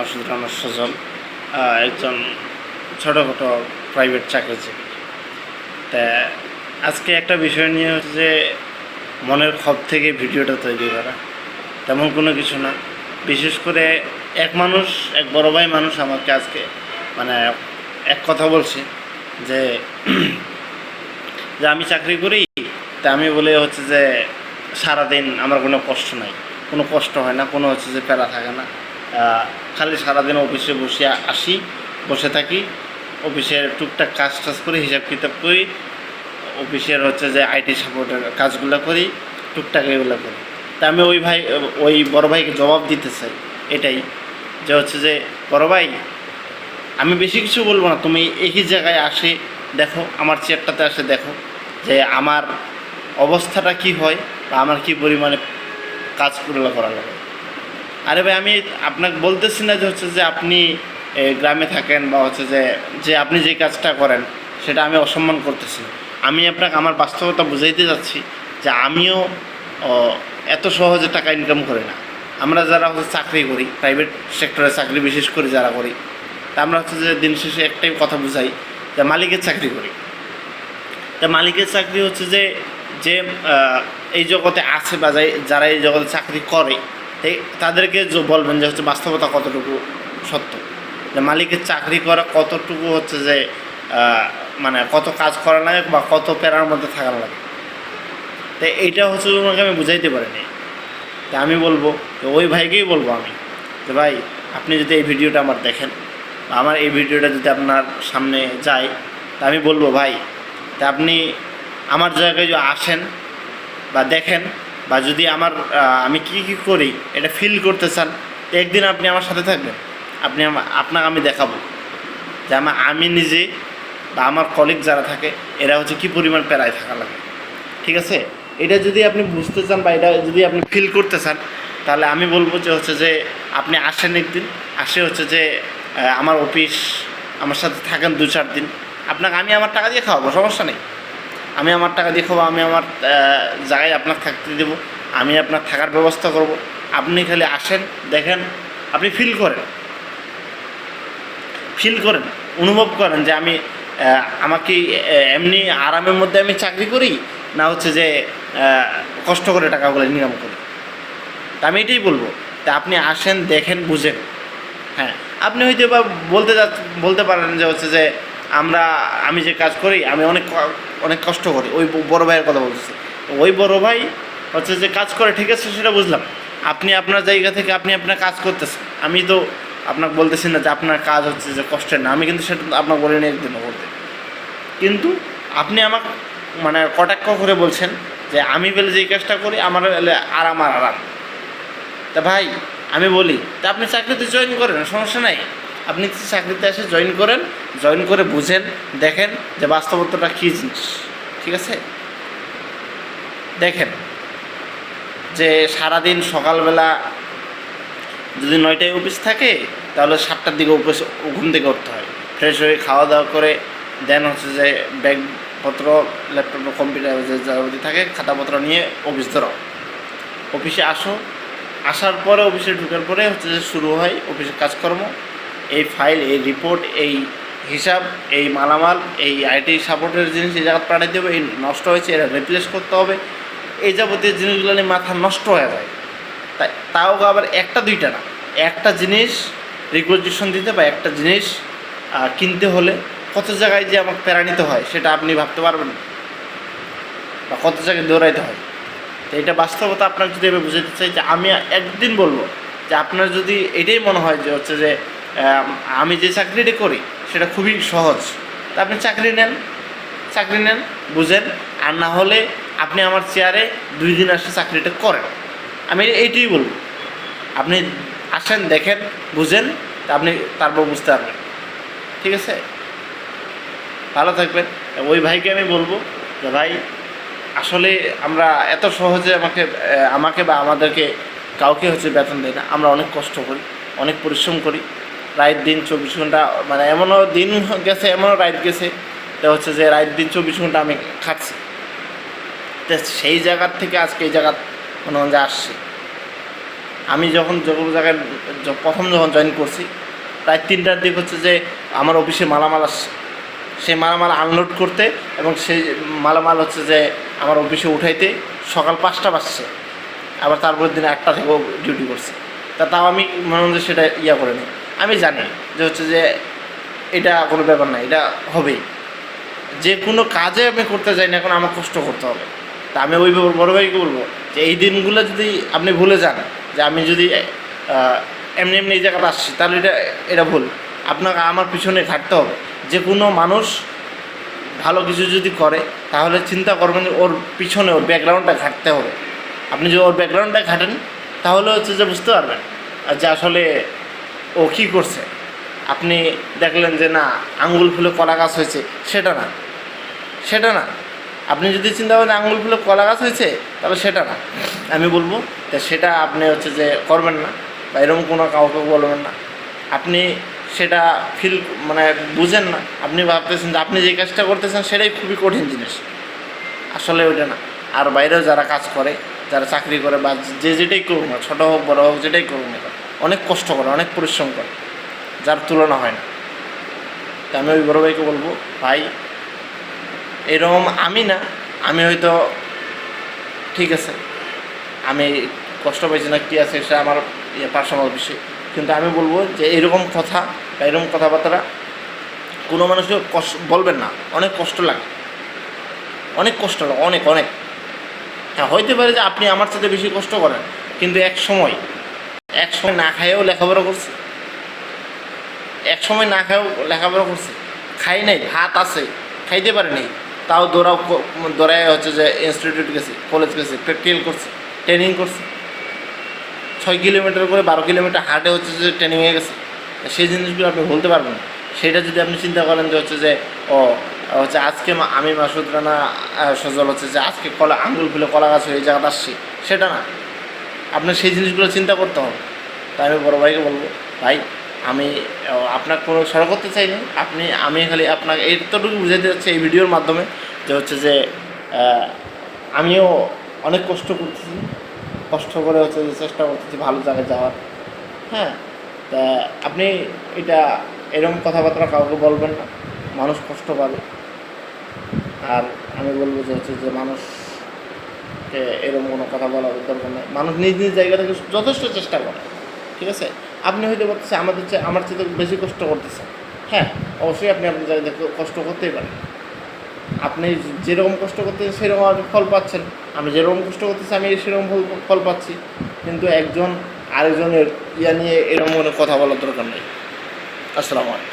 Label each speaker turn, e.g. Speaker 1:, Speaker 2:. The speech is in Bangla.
Speaker 1: রানা সজল একজন ছোটোখাটো প্রাইভেট চাকরিজীবী। তা আজকে একটা বিষয় নিয়ে হচ্ছে যে মনের ক্ষোভ থেকে ভিডিওটা তৈরি করা, তেমন কোনো কিছু না। বিশেষ করে এক মানুষ, এক বড় ভাই মানুষ আমাকে আজকে মানে এক কথা বলছে যে যে আমি চাকরি করি, তা আমি বলে হচ্ছে যে সারাদিন আমার কোনো কষ্ট নাই। কোনো কষ্ট হয় না, কোনো হচ্ছে যে প্যারা থাকে না। খালি সারাদিন অফিসে বসে আসি, বসে থাকি। অফিসের টুকটাক কাজ টাজ করি, হিসাব কিতাব করি। অফিসের হচ্ছে যে আইটি সাপোর্টের কাজগুলো করি, টুকটাক এগুলো করি। তা আমি ওই ভাই, ওই বড় ভাইকে জবাব দিতে চাই, এটাই। যে হচ্ছে যে, বড় ভাই, আমি বেশি কিছু বলব না, তুমি একই জায়গায় আসে দেখো, আমার চেয়ারটাতে আসে দেখো, যে আমার অবস্থাটা কি হয় বা আমার কি পরিমাণে কাজ করা লাগে। আরে ভাই, আমি আপনাকে বলতেছি না যে হচ্ছে যে আপনি গ্রামে থাকেন বা হচ্ছে যে যে আপনি যে কাজটা করেন, সেটা আমি অসম্মান করতেছি। আমি আপনাকে আমার বাস্তবতা বুঝাইতে যাচ্ছি যে আমিও এত সহজে টাকা ইনকাম করি না। আমরা যারা হচ্ছে চাকরি করি প্রাইভেট সেক্টরে চাকরি বিশেষ করে যারা করি, তা আমরা হচ্ছে যে দিন শেষে একটাই কথা বুঝাই যে মালিকের চাকরি করি। তা মালিকের চাকরি হচ্ছে যে যে এই জগতে আছে বা যারা এই জগতে চাকরি করে তাদেরকে বলবেন যে হচ্ছে বাস্তবতা কতটুকু সত্য? যে মালিকের চাকরি করা কতটুকু হচ্ছে যে মানে কত কাজ করা লাগে বা কত প্যারার মধ্যে থাকা লাগে? তো এইটা হচ্ছে ওনাকে আমি বুঝাইতে পারিনি। তা আমি বলব ওই ভাইকেই বলব আমি যে, ভাই, আপনি যদি এই ভিডিওটা আমার দেখেন আমার এই ভিডিওটা যদি আপনার সামনে যায়, তা আমি বলব, ভাই, তা আপনি আমার জায়গায় যদি আসেন বা দেখেন বা যদি আমার আমি কি কি করি, এটা ফিল করতে চান, একদিন আপনি আমার সাথে থাকবেন। আপনি আপনাকে আমি দেখাবো যে আমার আমি নিজে বা আমার কলিগ যারা থাকে, এরা হচ্ছে কি পরিমাণ প্যারায় থাকা লাগে। ঠিক আছে? এটা যদি আপনি বুঝতে চান বা এটা যদি আপনি ফিল করতে চান, তাহলে আমি বলব যে হচ্ছে যে আপনি আসেন একদিন, আসে হচ্ছে যে আমার অফিস আমার সাথে থাকেন দু চার দিন। আপনাকে আমি আমার টাকা দিয়ে খাওয়াবো, সমস্যা নেই। আমি আমার টাকা দিয়ে খাব, আমি আমার জায়গায় আপনার থাকতে দেবো, আমি আপনার থাকার ব্যবস্থা করব। আপনি খালি আসেন, দেখেন, আপনি ফিল করেন। ফিল করেন, অনুভব করেন যে আমি আমাকে এমনি আরামের মধ্যে আমি চাকরি করি, না হচ্ছে যে কষ্ট করে টাকাগুলো ইনকাম করি। তা আমি এটাই বলব তা আপনি আসেন, দেখেন, বুঝেন। হ্যাঁ আপনি হয়তো বা বলতে যা, বলতে পারেন যে হচ্ছে যে, আমরা, আমি যে কাজ করি, আমি অনেক অনেক কষ্ট করে, ওই বড় ভাইয়ের কথা বলতেছি। ওই বড় ভাই হচ্ছে যে কাজ করে ঠিক আছে, সেটা বুঝলাম। আপনি আপনার জায়গা থেকে আপনি আপনার কাজ করতেছেন। আমি তো আপনাকে বলতেছি না যে আপনার কাজ হচ্ছে যে কষ্টের না, আমি কিন্তু সেটা আপনাকে বলিনি একদিন করতে কিন্তু আপনি আমাকে মানে কটাক্ষ করে বলছেন যে আমি বলে যে কাজটা করি, আমার আরাম আর আরাম তা ভাই, আমি বলি, তা আপনি চাকরিতে জয়েন করেন, সমস্যা নাই। আপনি চাকরিতে এসে জয়েন করেন জয়েন করে বুঝেন, দেখেন যে বাস্তবতাটা কী জিনিস, ঠিক আছে? দেখেন যে সারাদিন সকালবেলা যদি নয়টায় অফিস থাকে, তাহলে সাতটার দিকে অফিস ঘুম থেকে উঠতে হয়। ফ্রেশ হয়ে খাওয়া দাওয়া করে দেন হচ্ছে যে ব্যাগপত্র ল্যাপটপ কম্পিউটার যে যাবতীয় থাকে, খাতাপত্র নিয়ে অফিস ধরো। অফিসে আসো, আসার পরে অফিসে ঢুকার পরে হচ্ছে যে শুরু হয় অফিসের কাজকর্ম। এই ফাইল এই রিপোর্ট এই হিসাব, এই মালামাল, এই আইটি সাপোর্টের জিনিস এই জায়গা পাঠিয়ে দেবে, এই নষ্ট হয়েছে, এটা রিপ্লেস করতে হবে। এই যাবতীয় জিনিসগুলো নিয়ে মাথা নষ্ট হয়ে যায়। তাই তাও আবার একটা দুইটা না, একটা জিনিস রিকোয়েজিশন দিতে বা একটা জিনিস কিনতে হলে কত জায়গায় যে আমাকে প্যারা হয়, সেটা আপনি ভাবতে পারবেন। বা কত জায়গায় দৌড়াইতে হয়। তো এটা বাস্তবতা আপনার যদি আমি বুঝাতে চাই যে আমি একদিন বলব যে আপনার যদি এটাই মনে হয় যে হচ্ছে যে আমি যে চাকরিটা করি, সেটা খুবই সহজ। তা আপনি চাকরি নেন চাকরি নেন, বুঝেন। আর না হলে আপনি আমার চেয়ারে দুই দিন আসে চাকরিটা করেন। আমি এইটাই বলব। আপনি আসেন, দেখেন, বুঝেন, তা আপনি তারপর বুঝতে পারবেন ঠিক আছে? ভালো থাকবেন। ওই ভাইকে আমি বলব যে, ভাই, আসলে আমরা এত সহজে আমাকে আমাকে বা আমাদেরকে কাউকে হচ্ছে বেতন দেয় না। আমরা অনেক কষ্ট করি, অনেক পরিশ্রম করি। রাত দিন চব্বিশ ঘণ্টা মানে এমনও দিন গেছে, এমনও রাইট গেছে তো হচ্ছে যে রাত দিন চব্বিশ ঘণ্টা আমি খাচ্ছি। তো সেই জায়গার থেকে আজকে এই জায়গা মনে যে আসছি। আমি যখন যখন জায়গায় প্রথম যখন জয়েন করছি, প্রায় তিনটার দিক হচ্ছে যে আমার অফিসে মালামাল আসছে। সেই মালামাল আনলোড করতে এবং সেই মালামাল হচ্ছে যে আমার অফিসে উঠাইতে সকাল পাঁচটা বাজছে। আবার তারপরের দিন একটা থেকেও ডিউটি করছে। তা তাও আমি মনে হয় সেটা ইয়া করে নিই আমি জানি যে হচ্ছে যে এটা কোনো ব্যাপার না, এটা হবেই। যে কোনো কাজে আমি করতে যাই না, এখন আমার কষ্ট করতে হবে। তা আমি ওই বড়- ভাইকে বলব যে এই দিনগুলো যদি আপনি ভুলে যান, যে আমি যদি এমনি এমনি এই জায়গাটা আসছি, তাহলে এটা এটা ভুল। আপনাকে আমার পিছনে ঘাটতে হবে। যে কোনো মানুষ ভালো কিছু যদি করে, তাহলে চিন্তা করবেন যে ওর পিছনে, ওর ব্যাকগ্রাউন্ডটা ঘাটতে হবে। আপনি যদি ওর ব্যাকগ্রাউন্ডটা ঘাটেন, তাহলে হচ্ছে যে বুঝতে পারবেন। আর যে আসলে ও কী করছে? আপনি দেখলেন যে না, আঙ্গুল ফুলে কলা গাছ হয়েছে, সেটা না। সেটা না। আপনি যদি চিন্তা করেন আঙ্গুল ফুলে কলা গাছ হয়েছে, তাহলে সেটা না। আমি বলব যে সেটা আপনি হচ্ছে যে করবেন না বা এরকম কোনো কাউকে বলবেন না। আপনি সেটা ফিল মানে বুঝেন না। আপনি ভাবতেছেন যে আপনি যে কাজটা করতেছেন, সেটাই খুবই কঠিন জিনিস। আসলে ওইটা না। আর বাইরেও যারা কাজ করে, যারা চাকরি করে বা যে যেটাই করুক না ছোটো হোক, বড়ো হোক, যেটাই করুক না অনেক কষ্ট করে, অনেক পরিশ্রম করে, যার তুলনা হয় না। তো আমি ওই বড় ভাইকে বলব, ভাই, এরকম আমি না, আমি হয়তো ঠিক আছে, আমি কষ্ট পাইছি না, কী আছে সেটা আমার ইয়ে পার্সোনাল বিষয়। কিন্তু আমি বলব যে এরকম কথা বা এরকম কথাবার্তা কোনো মানুষকে কষ্ট বলবেন না, অনেক কষ্ট লাগে। অনেক কষ্ট লাগে, অনেক অনেক। হ্যাঁ হইতে পারে যে আপনি আমার সাথে বেশি কষ্ট করেন, কিন্তু এক সময় এক সময় না খাইয়েও লেখাপড়া করছে। এক সময় না খাইয়েও লেখাপড়া করছে। খাই নাই, ভাত আছে, খাইতে পারে নাই। তাও দৌড়াও দৌড়ায় হচ্ছে যে ইনস্টিটিউট গেছে কলেজ গেছে প্র্যাকটিক্যাল করছে ট্রেনিং করছে। ছয় কিলোমিটার করে বারো কিলোমিটার হাটে হচ্ছে যে ট্রেনিংয়ে গেছে। সেই জিনিসগুলো আপনি বলতে পারবেন সেটা যদি আপনি চিন্তা করেন যে হচ্ছে যে, ও, হচ্ছে আজকে আমি মাসুদ রানা সজল হচ্ছে যে আজকে কলা আঙ্গুল ফুলে কলা গাছ হয়ে এই জায়গাটা আসছি সেটা না। আপনার সেই জিনিসগুলো চিন্তা করতে হবে। তাই আমি বড় ভাইকে বলব, ভাই, আমি আপনার কোনো সর করতে চাই না আপনি, আমি খালি আপনাকে এইটুকু বুঝাতে যাচ্ছি এই ভিডিওর মাধ্যমে যে হচ্ছে যে আমিও অনেক কষ্ট করতেছি। কষ্ট করে হচ্ছে যে চেষ্টা করতেছি ভালো জায়গায় যাওয়ার। হ্যাঁ তা আপনি এটা এরকম কথাবার্তা কাউকে বলবেন না। মানুষ কষ্ট পাবে। আর আমি বলব যে হচ্ছে যে এরকম কোনো কথা বলার দরকার নেই। মানুষ নিজ নিজ জায়গা থেকে যথেষ্ট চেষ্টা করে, ঠিক আছে? আপনি হয়তো বলতেছে আমাদের চেয়ে আমার চেয়ে বেশি কষ্ট করতেছেন হ্যাঁ অবশ্যই আপনি আপনার জায়গা থেকে কষ্ট করতেই পারেন। আপনি যেরকম কষ্ট করতেছেন, সেরকম আপনি ফল পাচ্ছেন। আমি যেরকম কষ্ট করতেছি, আমি সেরকম ফল ফল পাচ্ছি। কিন্তু একজন আরেকজনের ইয়া নিয়ে এরকম কোনো কথা বলার দরকার নেই। আসসালামু আলাইকুম।